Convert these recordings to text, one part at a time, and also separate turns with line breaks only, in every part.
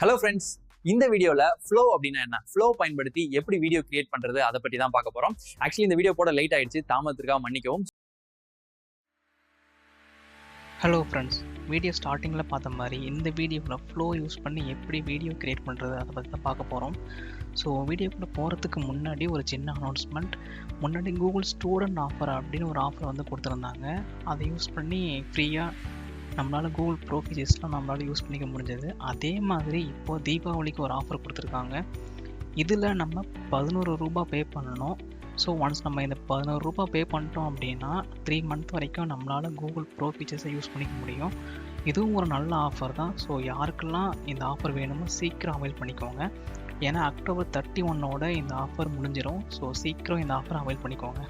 Hello friends இந்த வீடியோவில் flow அப்படின்னா என்ன? ஃப்ளோ பயன்படுத்தி எப்படி வீடியோ கிரியேட் பண்ணுறது அதை பற்றி தான் பார்க்க போகிறோம் ஆக்சுவலி இந்த வீடியோ போட லேட் ஆயிடுச்சு. தாமதத்திற்காக மன்னிக்கவும்.
ஹலோ ஃப்ரெண்ட்ஸ் வீடியோ ஸ்டார்டிங்கில் பார்த்த மாதிரி இந்த வீடியோவில் ஃப்ளோ யூஸ் பண்ணி எப்படி வீடியோ கிரியேட் பண்ணுறது அதை பற்றி தான் பார்க்க போகிறோம் ஸோ வீடியோக்குள்ளே போகிறதுக்கு முன்னாடி ஒரு சின்ன அனௌன்ஸ்மெண்ட் முன்னாடி கூகுள் ஸ்டூடெண்ட் ஆஃபர் அப்படின்னு ஒரு ஆஃபர் வந்து கொடுத்துருந்தாங்க. அதை யூஸ் பண்ணி ஃப்ரீயாக நம்மளால் கூகுள் ப்ரோ ஃபீச்சர்ஸ்லாம் நம்மளால் யூஸ் பண்ணிக்க முடிஞ்சது. அதே மாதிரி இப்போது தீபாவளிக்கு ஒரு ஆஃபர் கொடுத்துருக்காங்க. இதில் நம்ம பதினோரு ரூபா பே பண்ணணும். ஸோ ஒன்ஸ் நம்ம இந்த பதினோரு ரூபா பே பண்ணிட்டோம் அப்படின்னா த்ரீ மந்த் வரைக்கும் நம்மளால் கூகுள் ப்ரோ ஃபீச்சர்ஸை யூஸ் பண்ணிக்க முடியும். இதுவும் ஒரு நல்ல ஆஃபர் தான். ஸோ யாருக்கெல்லாம் இந்த ஆஃபர் வேணுமோ சீக்கிரம் அவைல் பண்ணிக்கோங்க. ஏன்னா அக்டோபர் தேர்ட்டி ஒன்னோட இந்த ஆஃபர் முடிஞ்சிடும் ஸோ சீக்கிரம் இந்த ஆஃபர் அவைல் பண்ணிக்கோங்க.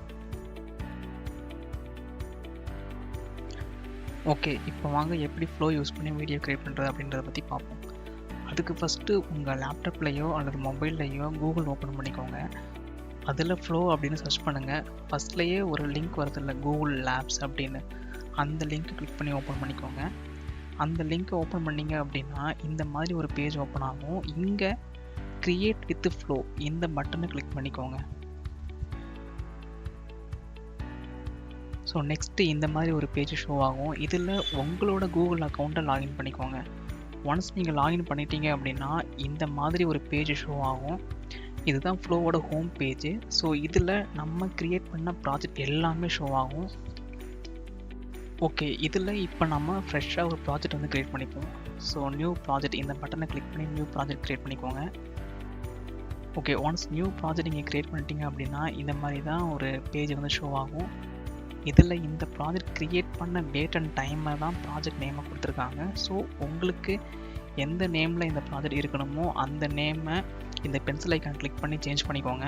ஓகே இப்போ வாங்க எப்படி ஃப்ளோ யூஸ் பண்ணி வீடியோ க்ரியேட் பண்ணுறது அப்படின்றத பற்றி பார்ப்போம். அதுக்கு ஃபஸ்ட்டு உங்கள் லேப்டாப்லேயோ அல்லது மொபைல்லையோ கூகுள் ஓப்பன் பண்ணிக்கோங்க. அதில் ஃப்ளோ அப்படின்னு சர்ச் பண்ணுங்கள் ஃபஸ்ட்லேயே ஒரு லிங்க் வருதில்ல கூகுள் லேப்ஸ் அப்படின்னு. அந்த லிங்க்கை கிளிக் பண்ணி ஓப்பன் பண்ணிக்கோங்க. அந்த லிங்க்கை ஓப்பன் பண்ணிங்க அப்படின்னா இந்த மாதிரி ஒரு பேஜ் ஓப்பன் ஆகும். இங்கே க்ரியேட் வித் ஃப்ளோ இந்த பட்டனை கிளிக் பண்ணிக்கோங்க. ஸோ நெக்ஸ்ட்டு இந்த மாதிரி ஒரு பேஜ் ஷோ ஆகும். இதில் உங்களோட கூகுள் அக்கௌண்ட்டை லாகின் பண்ணிக்கோங்க. ஒன்ஸ் நீங்கள் லாகின் பண்ணிட்டீங்க அப்படின்னா இந்த மாதிரி ஒரு பேஜ் ஷோ ஆகும். இதுதான் ஃப்ளோவோட ஹோம் பேஜ் ஸோ இதில் நம்ம க்ரியேட் பண்ண ப்ராஜெக்ட் எல்லாமே ஷோ ஆகும். ஓகே இதில் இப்போ நம்ம ஃப்ரெஷ்ஷாக ஒரு ப்ராஜெக்ட் வந்து க்ரியேட் பண்ணிப்போம். ஸோ நியூ ப்ராஜெக்ட் இந்த பட்டனை கிளிக் பண்ணி நியூ ப்ராஜெக்ட் க்ரியேட் பண்ணிக்கோங்க. ஓகே ஒன்ஸ் நியூ ப்ராஜெக்ட் நீங்கள் க்ரியேட் பண்ணிட்டீங்க அப்படின்னா இந்த மாதிரி தான் ஒரு பேஜ் வந்து ஷோ ஆகும். இதில் இந்த ப்ராஜெக்ட் க்ரியேட் பண்ண டேட் அண்ட் டைமை தான் ப்ராஜெக்ட் நேமை கொடுத்துருக்காங்க. ஸோ உங்களுக்கு எந்த நேமில் இந்த ப்ராஜெக்ட் இருக்கணுமோ அந்த நேமை இந்த பென்சில் ஐக்கான் கிளிக் பண்ணி சேஞ்ச் பண்ணிக்கோங்க.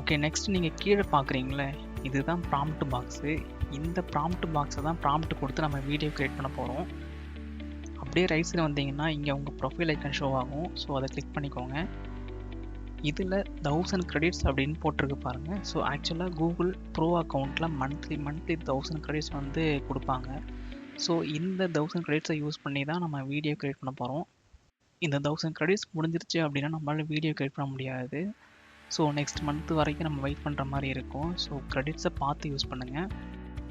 ஓகே நெக்ஸ்ட் நீங்கள் கீழே பார்க்குறீங்களே இதுதான் ப்ராம்ப்ட் பாக்ஸு இந்த ப்ராம்ப்ட் பாக்ஸை தான் ப்ராம்ப்ட் கொடுத்து நம்ம வீடியோ க்ரியேட் பண்ண போகிறோம் அப்படியே ரைட் சைடு வந்தீங்கன்னா இங்கே உங்கள் ப்ரொஃபைல் ஐக்கான் ஷோ ஆகும். ஸோ அதை கிளிக் பண்ணிக்கோங்க. இதில் தௌசண்ட் கிரெடிட்ஸ் அப்படின்னு போட்டிருக்கு பாருங்கள் ஸோ ஆக்சுவலாக கூகுள் ப்ரோ அக்கௌண்ட்டில் மந்த்லி மந்த்லி தௌசண்ட் கிரெடிட்ஸ் வந்து கொடுப்பாங்க. ஸோ இந்த தௌசண்ட் கிரெடிட்ஸை யூஸ் பண்ணி தான் நம்ம வீடியோ க்ரியேட் பண்ண போகிறோம் இந்த தௌசண்ட் கிரெடிட்ஸ் முடிஞ்சிருச்சு அப்படின்னா நம்மளால் வீடியோ க்ரியேட் பண்ண முடியாது. ஸோ நெக்ஸ்ட் மந்த் வரைக்கும் நம்ம வெயிட் பண்ணுற மாதிரி இருக்கும். ஸோ க்ரெடிட்ஸை பார்த்து யூஸ் பண்ணுங்கள்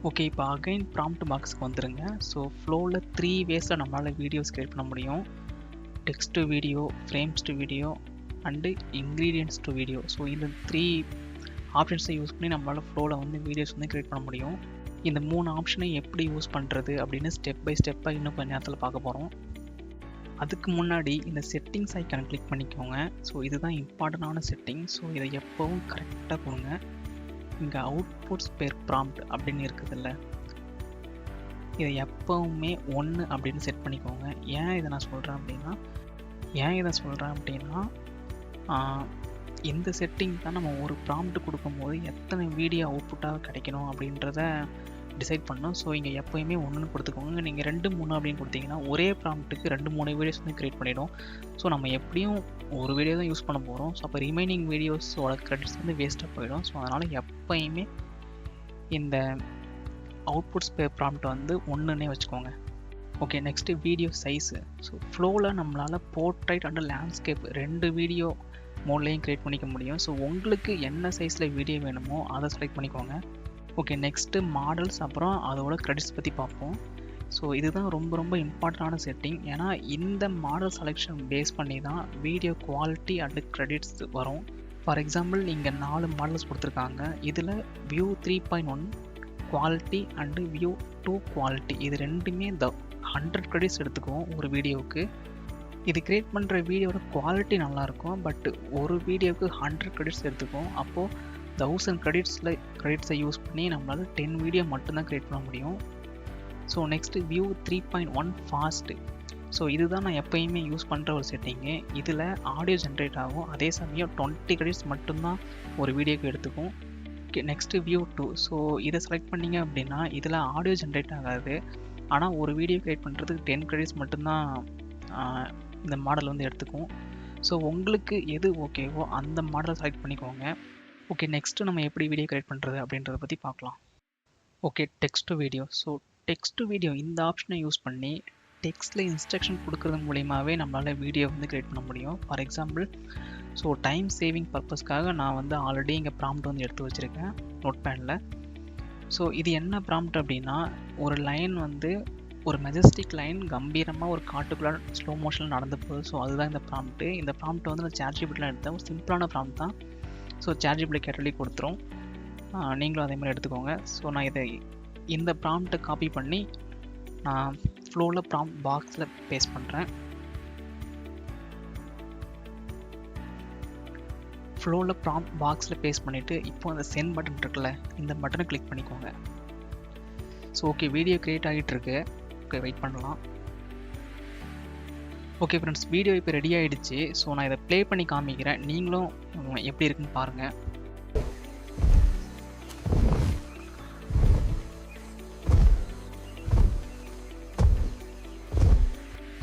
ஓகே இப்போ அகைன் ப்ராம்ப்ட் பாக்ஸுக்கு வந்துடுங்க ஸோ ஃப்ளோவில் த்ரீ வேஸில் நம்மளால் வீடியோஸ் க்ரியேட் பண்ண முடியும். Text to video frames to video and ingredients to video so இந்த த்ரீ ஆப்ஷன்ஸை யூஸ் பண்ணி நம்மளால் ஃப்ளோவில் வந்து வீடியோஸ் வந்து க்ரியேட் பண்ண முடியும். இந்த மூணு ஆப்ஷனை எப்படி யூஸ் பண்ணுறது அப்படின்னு ஸ்டெப் பை ஸ்டெப்பாக இன்னும் கொஞ்சம் நேரத்தில் பார்க்க போகிறோம் அதுக்கு முன்னாடி இந்த செட்டிங்ஸ் ஐக்கான கிளிக் பண்ணிக்கோங்க. ஸோ இதுதான் இம்பார்ட்டண்டான செட்டிங் ஸோ இதை எப்போவும் கரெக்டாக கொடுங்க. இங்கே அவுட்புட்ஸ் பேர் ப்ராம்ப்ட் அப்படின்னு இருக்குதுல்ல. இதை எப்போவுமே ஒன்று அப்படின்னு செட் பண்ணிக்கோங்க. ஏன் இதை நான் சொல்கிறேன் அப்படின்னா ஏன் இதை சொல்கிறேன் அப்படின்னா இந்த செட்டிங் தான் நம்ம ஒரு ப்ராம்ப்ட் கொடுக்கும்போது எத்தனை வீடியோ அவுட்புட்டாக கிடைக்கணும் அப்படின்றத டிசைட் பண்ணோம். ஸோ இங்கே எப்போயுமே ஒன்றுன்னு கொடுத்துக்கோங்க. நீங்கள் ரெண்டு மூணு அப்படின்னு கொடுத்தீங்கன்னா ஒரே ப்ராம்ப்ட்டுக்கு ரெண்டு மூணு வீடியோஸ் வந்து க்ரியேட் பண்ணிடும். ஸோ நம்ம எப்படியும் ஒரு வீடியோ தான் யூஸ் பண்ண போகிறோம் ஸோ அப்போ ரிமைனிங் வீடியோஸோட க்ரெடிட்ஸ் வந்து வேஸ்ட்டாக போயிடும். ஸோ அதனால் எப்போயுமே இந்த அவுட்புட்ஸ் பே ப்ராம்ப்ட் வந்து ஒன்றுன்னே வச்சுக்கோங்க. Okay next video size so ஃப்ளோவில் நம்மளால் போர்ட்ரைட் அண்ட் லேண்ட்ஸ்கேப் ரெண்டு வீடியோ மோட்லேயும் க்ரியேட் பண்ணிக்க முடியும். ஸோ உங்களுக்கு என்ன சைஸில் வீடியோ வேணுமோ அதை செலக்ட் பண்ணிக்கோங்க. ஓகே நெக்ஸ்ட்டு மாடல்ஸ் அப்புறம் அதோட க்ரெடிட்ஸ் பற்றி பார்ப்போம். ஸோ இதுதான் ரொம்ப ரொம்ப இம்பார்ட்டண்டான செட்டிங் ஏன்னா இந்த மாடல் செலெக்ஷன் பேஸ் பண்ணி தான் வீடியோ குவாலிட்டி அண்டு க்ரெடிட்ஸ் வரும். ஃபார் எக்ஸாம்பிள் இங்கே நாலு மாடல்ஸ் கொடுத்துருக்காங்க. இதில் Veo three point one quality and Veo two quality இது ரெண்டுமே த ஹண்ட்ரட் க்ரெடிட்ஸ் எடுத்துக்குவோம் ஒரு வீடியோவுக்கு இது க்ரியேட் பண்ணுற வீடியோட குவாலிட்டி நல்லாயிருக்கும் பட் ஒரு வீடியோவுக்கு ஹண்ட்ரட் கிரெடிட்ஸ் எடுத்துக்கும் அப்போது தௌசண்ட் கிரெடிட்ஸில் கிரெடிட்ஸை யூஸ் பண்ணி நம்மளால் டென் வீடியோ மட்டும்தான் க்ரியேட் பண்ண முடியும். So next Veo three point one fast so இதுதான் நான் எப்போயுமே யூஸ் பண்ணுற ஒரு செட்டிங்கு இதில் ஆடியோ ஜென்ரேட் ஆகும். அதே சமயம் டுவெண்ட்டி கிரெடிட்ஸ் மட்டும்தான் ஒரு வீடியோக்கு எடுத்துக்கும் நெக்ஸ்ட்டு வியூ டூ ஸோ இதை செலக்ட் பண்ணிங்க அப்படின்னா இதில் ஆடியோ ஜென்ரேட் ஆகாது. ஆனால் ஒரு வீடியோ க்ரியேட் பண்ணுறதுக்கு டென் கிரெடிட்ஸ் மட்டும்தான் இந்த மாடல் வந்து எடுத்துக்கும் ஸோ உங்களுக்கு எது ஓகேவோ அந்த மாடலை செலக்ட் பண்ணிக்கோங்க. ஓகே நெக்ஸ்ட்டு நம்ம எப்படி வீடியோ கிரியேட் பண்ணுறது அப்படின்றத பற்றி பார்க்கலாம். Okay text video so text video இந்த ஆப்ஷனை யூஸ் பண்ணி டெக்ஸ்ட்டில் இன்ஸ்ட்ரக்ஷன் கொடுக்குறது மூலியமாகவே நம்மளால் வீடியோ வந்து கிரியேட் பண்ண முடியும். For example so time saving பர்பஸ்க்காக நான் வந்து ஆல்ரெடி இங்கே ப்ராம்ப்ட் வந்து எடுத்து வச்சுருக்கேன் நோட் பேனில் ஸோ இது என்ன ப்ராம்ப்ட் அப்படின்னா ஒரு லைன் வந்து ஒரு மெஜஸ்டிக் லைன் கம்பீரமாக ஒரு காட்டுக்குள்ளே ஸ்லோ மோஷனில் நடந்து போகுது. ஸோ அதுதான் இந்த ப்ராம்ப்ட்டு இந்த ப்ராம்ப்ட் வந்து நான் சார்ஜிபிட்லாம் எடுத்தேன். ஒரு சிம்பிளான ப்ராம்ப்ட் தான். ஸோ சார்ஜிபிளை கேட்டலி கொடுத்துரும். நீங்களும் அதே மாதிரி எடுத்துக்கோங்க. ஸோ நான் இதை இந்த ப்ராம்ப்டை காப்பி பண்ணி நான் ஃப்ளோவில் ப்ராம்ப்ட் பாக்ஸில் பேஸ்ட் பண்ணுறேன் ஃப்ளோவில் ப்ராம்ப்ட் பாக்ஸில் பேஸ்ட் பண்ணிவிட்டு இப்போ அந்த சென்ட் பட்டன் இருக்குல்ல இந்த பட்டனை கிளிக் பண்ணிக்கோங்க. ஸோ ஓகே வீடியோ க்ரியேட் ஆகிட்டு இருக்கு. அளவுக்கு வெயிட் பண்ணலாம். ஓகே ஃப்ரெண்ட்ஸ் வீடியோ இப்போ ரெடி ஆகிடுச்சு ஸோ நான் இதை ப்ளே பண்ணி காமிக்கிறேன். நீங்களும் எப்படி இருக்குன்னு பாருங்கள்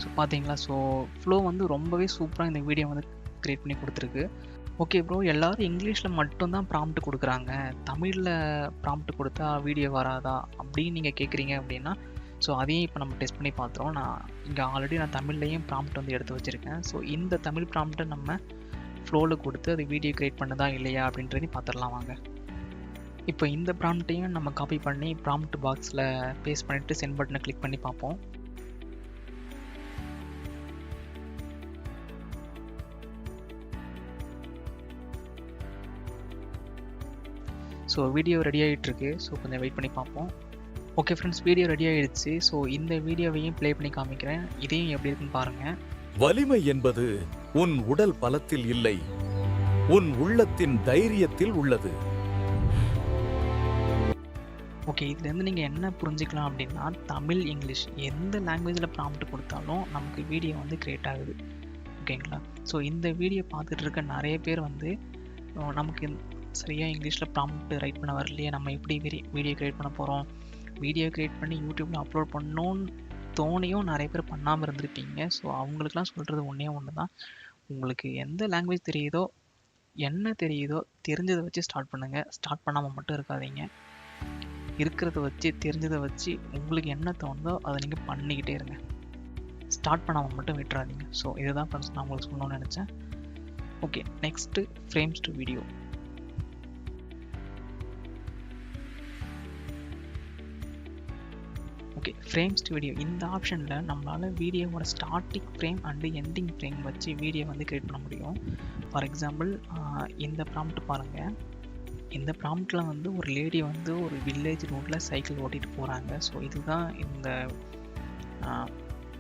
ஸோ பார்த்தீங்களா ஸோ ஃப்ளோ வந்து ரொம்பவே சூப்பராக இந்த வீடியோ வந்து க்ரியேட் பண்ணி கொடுத்துருக்கு. ஓகே ப்ரோ எல்லாரும் இங்கிலீஷில் மட்டும்தான் ப்ராம்ப்ட் கொடுக்குறாங்க. தமிழில் ப்ராம்ப்ட் கொடுத்தா வீடியோ வராதா? அப்படின்னு நீங்கள் கேட்குறீங்க அப்படின்னா ஸோ அதையும் இப்போ நம்ம டெஸ்ட் பண்ணி பார்த்தோம் நான் இங்கே ஆல்ரெடி நான் தமிழ்லையும் ப்ராம்ப்ட் வந்து எடுத்து வச்சுருக்கேன். ஸோ இந்த தமிழ் ப்ராம்ப்டை நம்ம ஃப்ளோவில் கொடுத்து அது வீடியோ க்ரியேட் பண்ணுதா இல்லையா அப்படின்றதையும் பார்த்துடலாம் வாங்க. இப்போ இந்த ப்ராம்ப்டையும் நம்ம காப்பி பண்ணி ப்ராம்ப்ட் பாக்ஸில் பேஸ்ட் பண்ணிவிட்டு சென்ட் பட்டனை கிளிக் பண்ணி பார்ப்போம். ஸோ வீடியோ ரெடி ஆகிட்டுருக்கு ஸோ கொஞ்சம் வெயிட் பண்ணி பார்ப்போம். ஓகே ஃப்ரெண்ட்ஸ் வீடியோ ரெடி ஆகிடுச்சு ஸோ இந்த வீடியோவையும் ப்ளே பண்ணி காமிக்கிறேன். இதையும் எப்படி இருக்குன்னு பாருங்கள்
வலிமை என்பது உன் உடல் பலத்தில் இல்லை. உன் உள்ளத்தின் தைரியத்தில் உள்ளது.
ஓகே இதுலேருந்து நீங்கள் என்ன புரிஞ்சுக்கலாம் அப்படின்னா தமிழ் இங்கிலீஷ் எந்த லாங்குவேஜில் ப்ராம்ப்ட் கொடுத்தாலும் நமக்கு வீடியோ வந்து க்ரியேட் ஆகுது. ஓகேங்களா ஸோ இந்த வீடியோ பார்த்துட்டு இருக்க நிறைய பேர் வந்து நமக்கு சரியாக இங்கிலீஷில் ப்ராம்ப்ட் ரைட் பண்ண வரலையே நம்ம எப்படி வீடியோ க்ரியேட் பண்ண போகிறோம் வீடியோ க்ரியேட் பண்ணி யூடியூப்பில் அப்லோட் பண்ணணும்னு தோணியும் நிறைய பேர் பண்ணாமல் இருந்திருப்பீங்க ஸோ அவங்களுக்குலாம் சொல்கிறது ஒன்றே ஒன்று தான் உங்களுக்கு எந்த லாங்குவேஜ் தெரியுதோ என்ன தெரியுதோ தெரிஞ்சதை வச்சு ஸ்டார்ட் பண்ணுங்கள் ஸ்டார்ட் பண்ணாமல் மட்டும் இருக்காதீங்க. இருக்கிறத வச்சு தெரிஞ்சதை வச்சு உங்களுக்கு என்ன தோணுதோ அதை நீங்கள் பண்ணிக்கிட்டே இருங்க. ஸ்டார்ட் பண்ணாமல் மட்டும் விட்டுறாதீங்க. ஸோ இதுதான் ஃப்ரெண்ட்ஸ் நான் உங்களுக்கு சொல்லணும்னு நினச்சேன். Okay next frames to video frame studio video இந்த ஆப்ஷனில் நம்மளால் வீடியோவோட starting frame and ending frame வச்சு வீடியோ வந்து கிரியேட் பண்ண முடியும். ஃபார் எக்ஸாம்பிள் இந்த ப்ராம்ப்ட் பாருங்கள் இந்த ப்ராம்ப்டில் வந்து ஒரு லேடி வந்து ஒரு வில்லேஜ் ரோட்டில் சைக்கிள் ஓட்டிகிட்டு போகிறாங்க ஸோ இதுதான் இந்த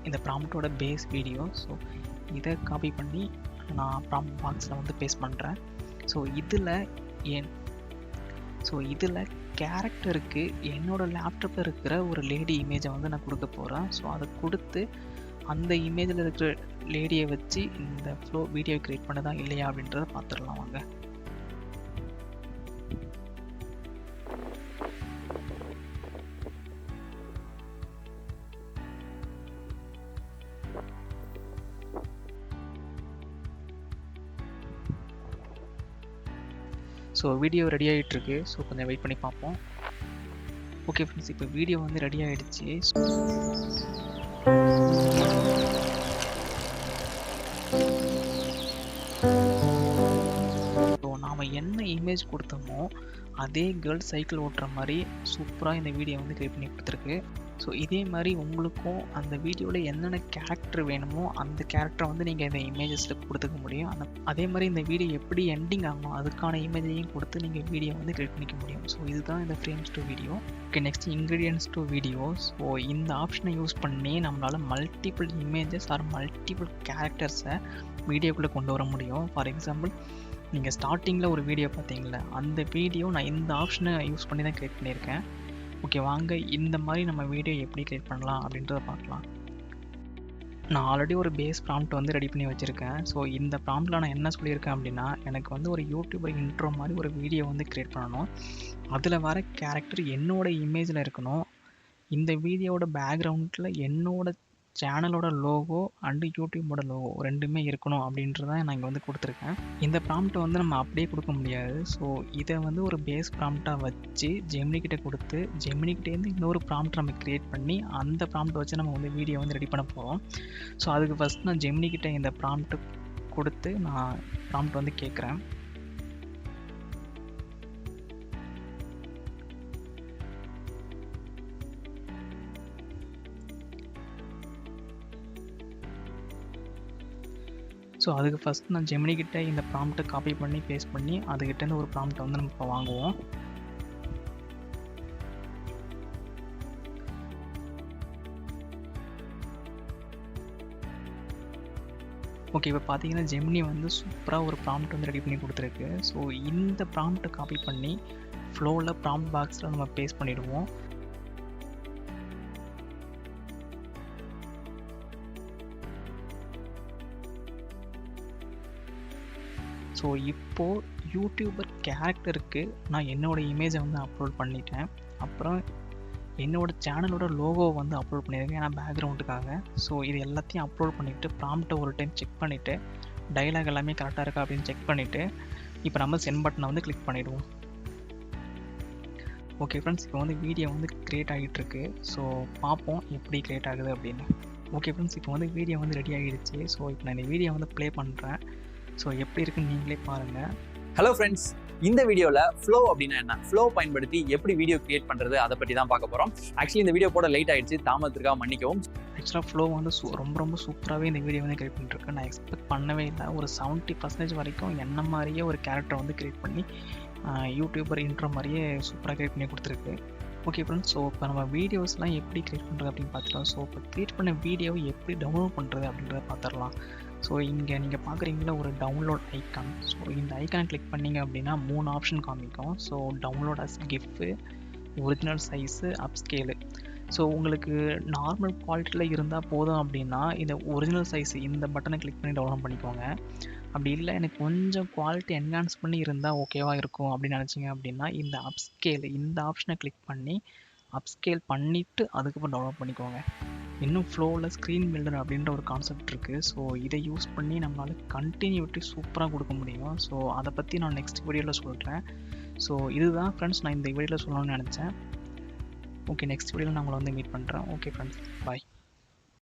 இந்த ப்ராம்ப்டோட பேஸ் வீடியோ ஸோ இதை காப்பி பண்ணி நான் ப்ராம்ப்ட் பாக்ஸில் வந்து பேஸ்ட் பண்ணுறேன் ஸோ இதில் என் ஸோ இதில் கேரக்டருக்கு என்னோடய லேப்டாப்பில் இருக்கிற ஒரு லேடி இமேஜை வந்து நான் கொடுக்க போகிறேன் ஸோ அதை கொடுத்து அந்த இமேஜில் இருக்கிற லேடியை வச்சு இந்த ஃப்ளோ வீடியோ க்ரியேட் பண்ணதா இல்லையா அப்படின்றத பார்த்துடலாம் வாங்க. ஸோ வீடியோ ரெடி ஆகிட்டு இருக்கு ஸோ கொஞ்சம் வெயிட் பண்ணி பார்ப்போம். ஓகே ஃப்ரெண்ட்ஸ் இப்போ வீடியோ வந்து ரெடி ஆகிடுச்சு ஸோ நாம் என்ன இமேஜ் கொடுத்தோமோ அதே கேர்ள் சைக்கிள் ஓட்டுற மாதிரி சூப்பராக இந்த வீடியோ வந்து கிரியேட் பண்ணி கொடுத்துருக்கு. ஸோ இதே மாதிரி உங்களுக்கும் அந்த வீடியோவில் என்னென்ன கேரக்டர் வேணுமோ அந்த கேரக்டரை வந்து நீங்கள் இந்த இமேஜஸில் கொடுத்துக்க முடியும். அந்த அதே மாதிரி இந்த வீடியோ எப்படி எண்டிங் ஆகும் அதுக்கான இமேஜையும் கொடுத்து நீங்கள் வீடியோ வந்து கிரியேட் பண்ணிக்க முடியும். ஸோ இதுதான் இந்த frames to video okay next ingredients to video so இந்த ஆப்ஷனை யூஸ் பண்ணி நம்மளால் மல்டிபிள் இமேஜஸ் ஆர் மல்டிபிள் கேரக்டர்ஸை வீடியோக்குள்ளே கொண்டு வர முடியும். ஃபார் எக்ஸாம்பிள் நீங்கள் ஸ்டார்டிங்கில் ஒரு வீடியோ பார்த்தீங்களா அந்த வீடியோ நான் இந்த ஆப்ஷனை யூஸ் பண்ணி தான் க்ரியேட் பண்ணியிருக்கேன். ஓகே வாங்க. இந்த மாதிரி நம்ம வீடியோ எப்படி க்ரியேட் பண்ணலாம் அப்படின்றத பார்க்கலாம். நான் ஆல்ரெடி ஒரு பேஸ் ப்ராம்ப்ட் வந்து ரெடி பண்ணி வச்சுருக்கேன். ஸோ இந்த ப்ராம்ப்டில் நான் என்ன சொல்லியிருக்கேன் அப்படின்னா எனக்கு வந்து ஒரு யூடியூபர் இன்ட்ரோ மாதிரி ஒரு வீடியோ வந்து க்ரியேட் பண்ணணும். அதில் வர கேரக்டர் என்னோட இமேஜில் இருக்கணும். இந்த வீடியோவோட பேக்ரவுண்டில் என்னோட சேனலோட லோகோ அண்டு யூடியூபோட லோகோ ரெண்டுமே இருக்கணும் அப்படின்றத நான் இங்கே வந்து கொடுத்துருக்கேன். இந்த ப்ராம்ப்ட்டை வந்து நம்ம அப்படியே கொடுக்க முடியாது. ஸோ இதை வந்து ஒரு பேஸ் ப்ராம்ப்டாக வச்சு ஜெமினிக்கிட்ட கொடுத்து ஜெமினிக்கிட்டேருந்து இன்னொரு ப்ராம்ப்ட் நம்ம க்ரியேட் பண்ணி அந்த ப்ராம்ப்ட் வச்சு நம்ம வந்து வீடியோ வந்து ரெடி பண்ண போகிறோம் ஸோ அதுக்கு ஃபஸ்ட் நான் ஜெமினிக்கிட்ட இந்த ப்ராம்ப்ட் கொடுத்து நான் ப்ராம்ப்ட் வந்து கேட்குறேன். ஸோ அதுக்கு ஃபஸ்ட் நான் ஜெமினிகிட்டே இந்த ப்ராம்ப்ட்டை காப்பி பண்ணி பேஸ்ட் பண்ணி அதுக்கிட்டேருந்து ஒரு ப்ராம்ப்ட்டை வந்து நம்ம இப்போ வாங்குவோம். ஓகே இப்போ பார்த்தீங்கன்னா ஜெமினி வந்து சூப்பராக ஒரு ப்ராம்ப்ட் வந்து ரெடி பண்ணி கொடுத்துருக்கு. ஸோ இந்த ப்ராம்ப்ட்டை காப்பி பண்ணி ஃப்ளோவில் ப்ராம்ப்ட் பாக்ஸில் நம்ம பேஸ்ட் பண்ணிவிடுவோம் ஸோ இப்போது யூடியூபர் கேரக்டருக்கு நான் என்னோடய இமேஜை வந்து அப்லோட் பண்ணிட்டேன். அப்புறம் என்னோட சேனலோட லோகோவை வந்து அப்லோட் பண்ணியிருக்கேன். ஏன்னா பேக்ரவுண்டுக்காக ஸோ இது எல்லாத்தையும் அப்லோட் பண்ணிவிட்டு ப்ராம்ப்டை ஒரு டைம் செக் பண்ணிவிட்டு டைலாக் எல்லாமே கரெக்டாக இருக்கா அப்படின்னு செக் பண்ணிவிட்டு இப்போ நம்ம சென்ட் பட்டனை வந்து கிளிக் பண்ணிவிடுவோம் ஓகே ஃப்ரெண்ட்ஸ் இப்போ வந்து வீடியோ வந்து க்ரியேட் ஆகிட்டுருக்கு ஸோ பார்ப்போம் எப்படி க்ரியேட் ஆகுது அப்படின்னு. ஓகே ஃப்ரெண்ட்ஸ் இப்போ வந்து வீடியோ வந்து ரெடி ஆகிடுச்சு. ஸோ இப்போ நான் இந்த வீடியோ வந்து ப்ளே பண்ணுறேன் ஸோ எப்படி இருக்குன்னு நீங்களே பாருங்கள்
ஹலோ ஃப்ரெண்ட்ஸ் இந்த வீடியோவில் ஃப்ளோ அப்படின்னா என்ன? ஃப்ளோ பயன்படுத்தி எப்படி வீடியோ கிரியேட் பண்ணுறது அதை பற்றி தான் பார்க்க போகிறோம் ஆக்சுவலி இந்த வீடியோ போட லேட் ஆயிடுச்சு. தாமதத்திற்காக மன்னிக்கவும்.
ஆக்சுவலாக ஃப்ளோ வந்து ரொம்ப ரொம்ப சூப்பராகவே இந்த வீடியோ வந்து கிரியேட் பண்ணிட்டுருக்கேன் நான் எக்ஸ்பெக்ட் பண்ணவே இல்லை. ஒரு செவன்ட்டி பர்சன்டேஜ் வரைக்கும் என்ன மாதிரியே ஒரு கேரக்டர் வந்து கிரியேட் பண்ணி யூடியூபர் இன்ட்ரோ மாதிரியே சூப்பராக கிரியேட் பண்ணி கொடுத்துருக்கு. ஓகே ஃப்ரெண்ட்ஸ் ஸோ இப்போ நம்ம வீடியோஸ்லாம் எப்படி க்ரியேட் பண்ணுறது அப்படின்னு பார்த்துக்கலாம் ஸோ இப்போ க்ரியேட் பண்ண வீடியோவை எப்படி டவுன்லோட் பண்ணுறது அப்படின்றத பார்த்துடலாம். ஸோ இங்கே நீங்கள் பார்க்குறீங்களா ஒரு டவுன்லோட் ஐக்கான் ஸோ இந்த ஐக்கானை கிளிக் பண்ணீங்க அப்படின்னா மூணு ஆப்ஷன் காமிக்கும். So download as gift original size upscale so உங்களுக்கு நார்மல் குவாலிட்டியில் இருந்தால் போதும் அப்படின்னா இந்த ஒரிஜினல் சைஸ் இந்த பட்டனை கிளிக் பண்ணி டவுன்லோட் பண்ணிக்கோங்க. அப்படி இல்லை. எனக்கு கொஞ்சம் குவாலிட்டி என்ஹான்ஸ் பண்ணி இருந்தால் ஓகேவாக இருக்கும் அப்படின்னு நினச்சிங்க அப்படின்னா இந்த அப்ஸ்கேல் இந்த ஆப்ஷனை கிளிக் பண்ணி அப்ஸ்கேல் பண்ணிவிட்டு அதுக்கப்புறம் டவுன்லோட் பண்ணிக்கோங்க. இன்னும் ஃப்ளோவில் ஸ்க்ரீன் பில்டர் அப்படின்ற ஒரு கான்செப்ட் இருக்குது ஸோ இதை யூஸ் பண்ணி நம்மளால் கண்டினியூட்டி சூப்பராக கொடுக்க முடியும். ஸோ அதை பற்றி நான் நெக்ஸ்ட் வீடியோவில் சொல்கிறேன் ஸோ இதுதான் ஃப்ரெண்ட்ஸ் நான் இந்த வீடியோவில் சொல்லணும்னு நினச்சேன். ஓகே நெக்ஸ்ட் வீடியோவில் நான் உங்களை வந்து மீட் பண்ணுறேன் ஓகே ஃப்ரெண்ட்ஸ் பாய்